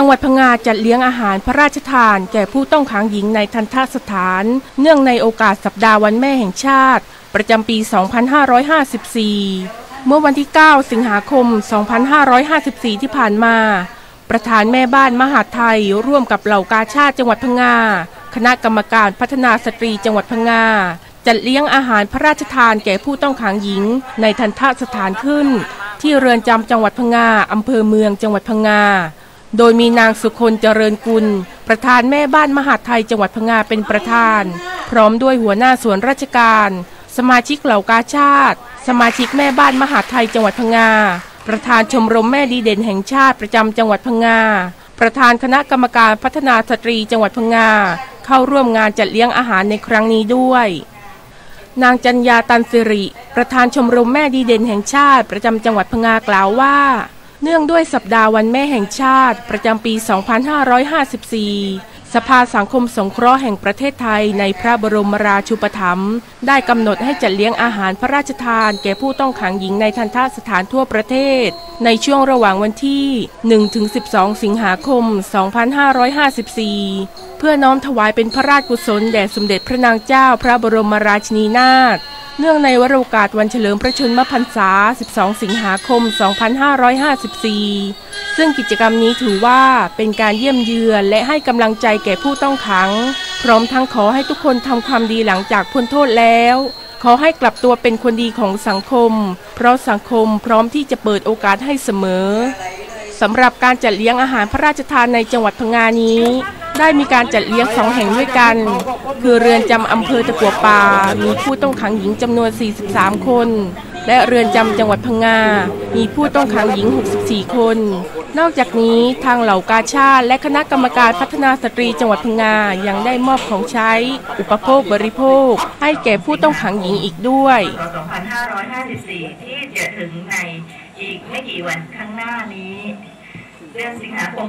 จังหวัดพังงาจัดเลี้ยงอาหารพระราชทาน แก่ผู้ต้องขังหญิงในทันทสถาน เนื่องในโอกาสสัปดาห์วันแม่แห่งชาติ ประจำปี 2554 เมื่อวันที่ 9 สิงหาคม 2554 ที่ผ่านมา ประธานแม่บ้านมหาไทย ร่วมกับเหล่ากาชาติจังหวัดพังงา คณะกรรมการพัฒนาสตรีจังหวัดพังงาจัดเลี้ยงอาหารพระราชทานแก่ผู้ต้องขังหญิง ในทันทสถานขึ้น ที่เรือนจำจังหวัดพังงาอำเภอเมืองจังหวัดพังงา โดยมีนางสุคนเจริญกุล ประธานแม่บ้านมหาไทยจังหวัดพังงาเป็นประธาน พร้อมด้วยหัวหน้าส่วนราชการ สมาชิกเหล่ากาชาติ สมาชิกแม่บ้านมหาไทยจังหวัดพังงา ประธานชมรมแม่ดีเด่นแห่งชาติประจำจังหวัดพังงา ประธานคณะกรรมการพัฒนาสตรีจังหวัดพังงา เข้าร่วมงานจัดเลี้ยงอาหารในครั้งนี้ด้วย นางจัญญาตันสิริ ประธานชมรมแม่ดีเด่นแห่งชาติประจำจังหวัดพังงากล่าวว่า เนื่องด้วยสัปดาห์วันแม่แห่งชาติ ประจำปี 2554 สภาสังคมสงเคราะห์แห่งประเทศไทยในพระบรมราชูปถัมภ์ได้กำหนดให้จัดเลี้ยงอาหารพระราชทาน แก่ผู้ต้องขังหญิงในทันทสถานทั่วประเทศ ในช่วงระหว่างวันที่ 1-12 สิงหาคม 2554 เพื่อน้อมถวายเป็นพระราชกุศลแด่สมเด็จพระนางเจ้าพระบรมราชินีนาถ เนื่องในวโรกาสวันเฉลิมพระชนมพรรษา 12 สิงหาคม 2554 ซึ่งกิจกรรมนี้ถือว่าเป็นการเยี่ยมเยือนและให้กำลังใจแก่ผู้ต้องขัง พร้อมทั้งขอให้ทุกคนทำความดีหลังจากพ้นโทษแล้ว ขอให้กลับตัวเป็นคนดีของสังคม เพราะสังคมพร้อมที่จะเปิดโอกาสให้เสมอสำหรับการจัดเลี้ยงอาหารพระราชทานในจังหวัดพังงานี้ ได้มีการจัดเลี้ยงสองแห่งด้วยกัน คือเรือนจำอำเภอตะกัวป่า มีผู้ต้องขังหญิงจำนวน 43 คน และเรือนจำจังหวัดพังงา มีผู้ต้องขังหญิง 64 คน นอกจากนี้ทางเหล่ากาชาติและคณะกรรมการพัฒนาสตรีจังหวัดพังงา ยังได้มอบของใช้ อุปโภคบริโภค ให้แก่ผู้ต้องขังหญิงอีกด้วย 2554 ที่จะถึงในอีกไม่กี่วันข้างหน้านี้ เดือนสิงหาคม